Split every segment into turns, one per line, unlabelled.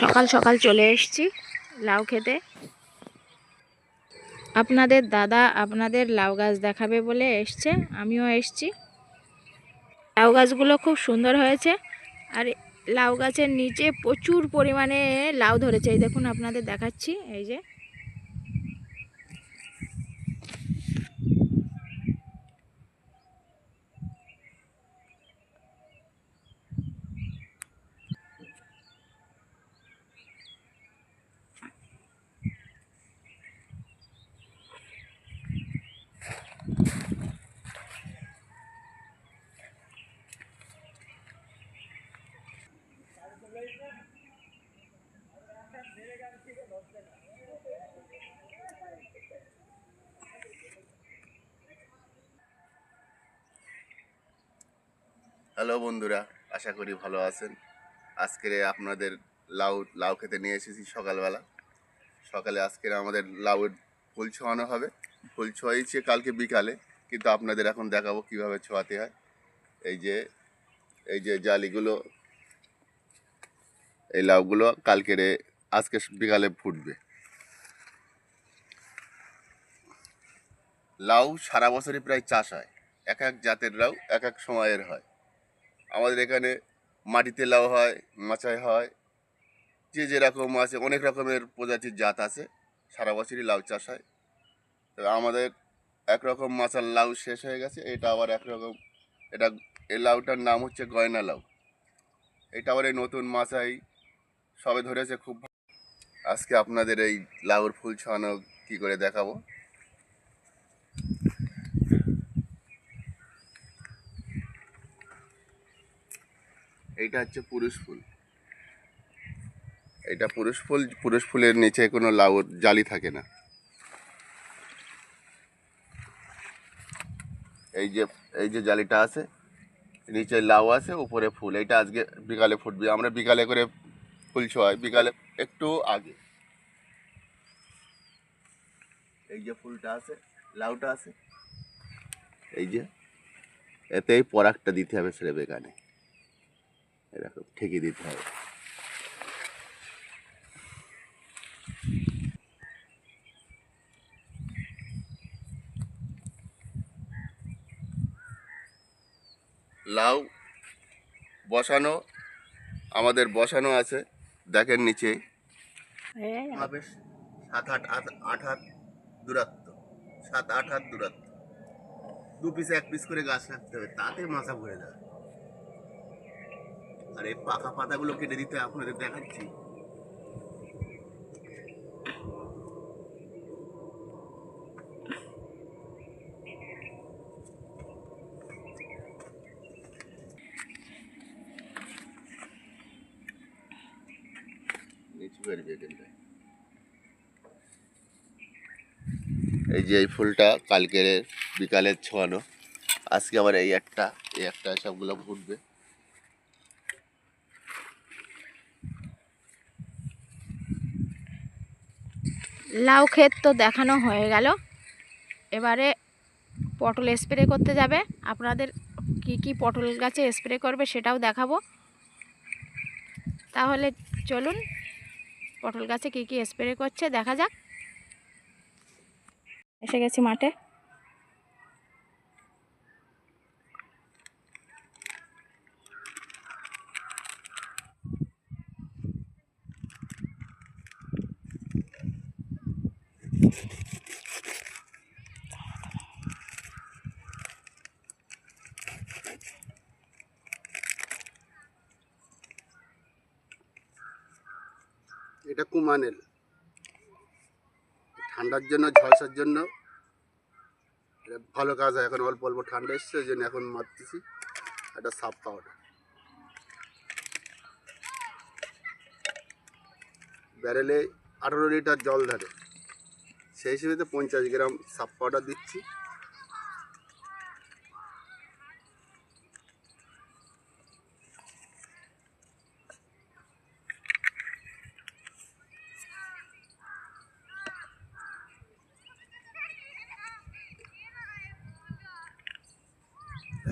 সকাল সকাল চলে এসেছি লাউ খেতে। আপনাদের দাদা আপনাদের লাউ গাছ দেখাবে বলে এসছে, আমিও এসছি। লাউ গাছগুলো খুব সুন্দর হয়েছে আর লাউ গাছের নিচে প্রচুর পরিমাণে লাউ ধরেছে। এই দেখুন, আপনাদের দেখাচ্ছি, এই যে।
হ্যালো বন্ধুরা, আশা করি ভালো আছেন। আজকের আপনাদের লাউ লাউ খেতে নিয়ে এসেছি সকালবেলা। সকালে আজকের আমাদের লাউয়ের ফুল ছোঁয়ানো হবে। ফুল ছোঁয়াইছে কালকে বিকালে, কিন্তু আপনাদের এখন দেখাবো কীভাবে ছোঁয়াতে হয়। এই যে এই যে জালিগুলো, এই লাউগুলো কালকের আজকে বিকালে ফুটবে। লাউ সারা বছরই প্রায় চাষ হয়। এক এক জাতের লাউ এক এক সময়ের হয়। আমাদের এখানে মাটিতে লাউ হয় মাচায় হয়, যে যেরকম আছে, অনেক রকমের প্রজাতির জাত আছে, সারা বছরই লাউ চাষ হয়। তবে আমাদের একরকম মাচার লাউ শেষ হয়ে গেছে, এটা আবার একরকম, এটা এই লাউটার নাম হচ্ছে গয়না লাউ। এটা আবার এই নতুন মাচাই সবে ধরেছে খুব আজকে আপনাদের এই লাউর ফুল ছড়ানো কী করে দেখাবো? এইটা হচ্ছে পুরুষ ফুল। এটা পুরুষ ফুল, পুরুষ ফুলের নিচে কোনো লাউ, জালি থাকে না। এই যে এই যে জালিটা আছে, নিচে লাউ আছে, উপরে ফুল। এটা আজকে বিকালে ফুটবে। আমরা বিকালে করে ফুল ছোঁয়াই। বিকালে একটু আগে। এই যে ফুলটা আছে, লাউটা আছে, এই যে এতেই পরাগটা দিতে হবে সেরে বেগানে এরকম ঠেকে দিতে হবে। লাউ বসানো আমাদের বসানো আছে দেখেন নিচে। হবে সাত আট আট আট হাত দূরত্ব সাত আট হাত দূরত্ব। দু পিস এক পিস করে গাছ রাখতে হবে তাতে মাথা ভরে যাবে। আর এই পাকা পাতাগুলো কেটে দিতে আপনাদের দেখাচ্ছি। এই যে এই ফুলটা কালকের বিকালের ছোয়ানো, আজকে আবার এই একটা এই একটা সবগুলো ফুটবে।
লাউ ক্ষেত তো দেখানো হয়ে গেল। এবারে পটল স্প্রে করতে যাবে। আপনাদের কি কি পটল গাছে স্প্রে করবে সেটাও দেখাবো। তাহলে চলুন পটল গাছে কি কি স্প্রে করছে দেখা যাক। এসে গেছি মাঠে।
এটা কুমানেল। ঠান্ডার জন্য, ঝলসার জন্য। এটা ভালো কাজ হয়, এখন অল্প অল্প ঠান্ডা এসছে ওই জন্য এখন মারতেছি। একটা সাপ পাউডার ব্যারেলে আঠারো লিটার জল ধরে। সেই হিসেবে পঞ্চাশ গ্রাম সাপ পাউডার দিচ্ছি।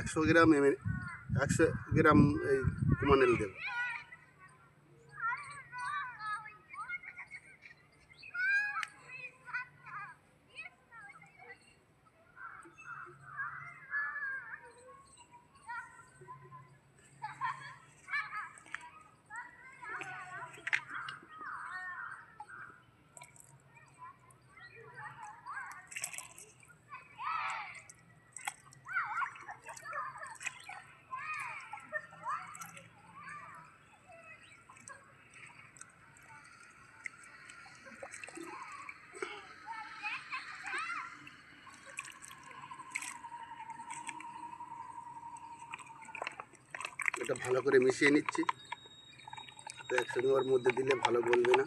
একশো গ্রাম একশো গ্রাম এই কুমানেল দেব ভালো করে মিশিয়ে নিচ্ছি। তো একসঙ্গে ওর মধ্যে দিলে ভালো বলবে না।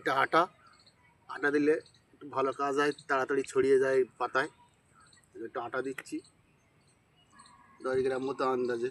এটা আটা। আটা দিলে একটু ভালো কাজ হয়, তাড়াতাড়ি ছড়িয়ে যায় পাতায়। একটু আটা দিচ্ছি। দশ গ্রাম মতো আন্দাজে।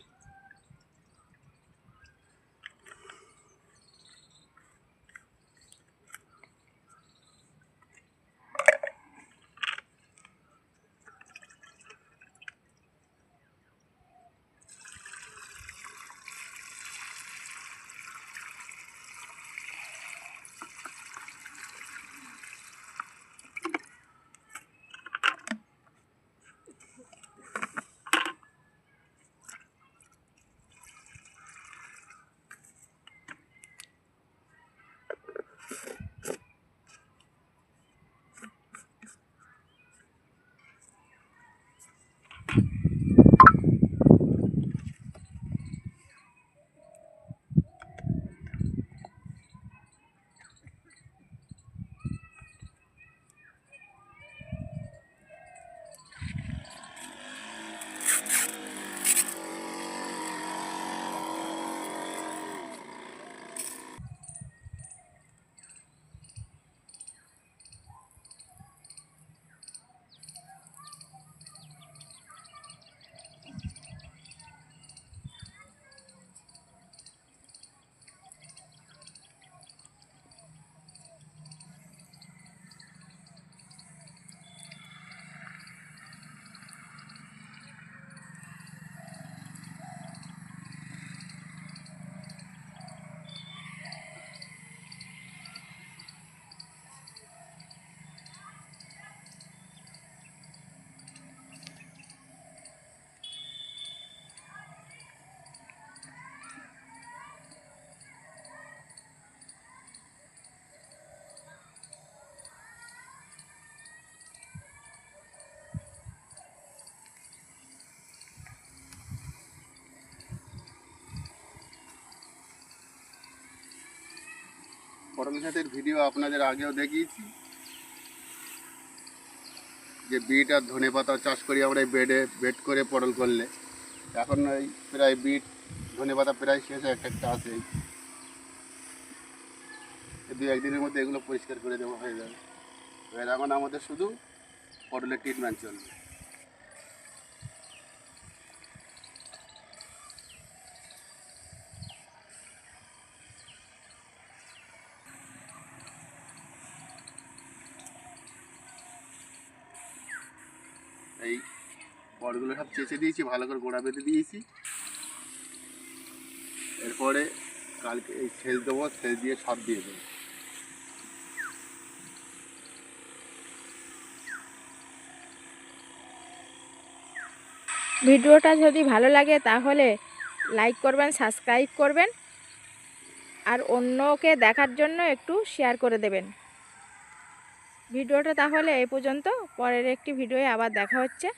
ক্ষেতের ভিডিও আপনাদের আগেও দেখিয়েছি। যে বিট আর ধনে পাতা চাষ করি আমরা বেডে, বেড করে পটল করলে। এখন ওই প্রায় বিট, ধনে পাতা প্রায় শেষ একটা একটা আছে। দু একদিনের মধ্যে এগুলো পরিষ্কার করে দেওয়া হয়ে যাবে। এবার এখন আমাদের শুধু পটলের ট্রিটমেন্ট চলবে এই বড়গুলো সব চেঁচে দিয়েছি, ভালো করে গোড়া বেঁধে দিয়েছি। এরপরে কালকে এই সেচ দেবো সেচ দিয়ে সব দিয়ে দেবো।
ভিডিওটা যদি ভালো লাগে তাহলে লাইক করবেন, সাবস্ক্রাইব করবেন, আর অন্যকে দেখার জন্য একটু শেয়ার করে দেবেন। ভিডিওটা তাহলে এই পর্যন্ত, পরের একটি ভিডিওয়ে আবার দেখা হচ্ছে।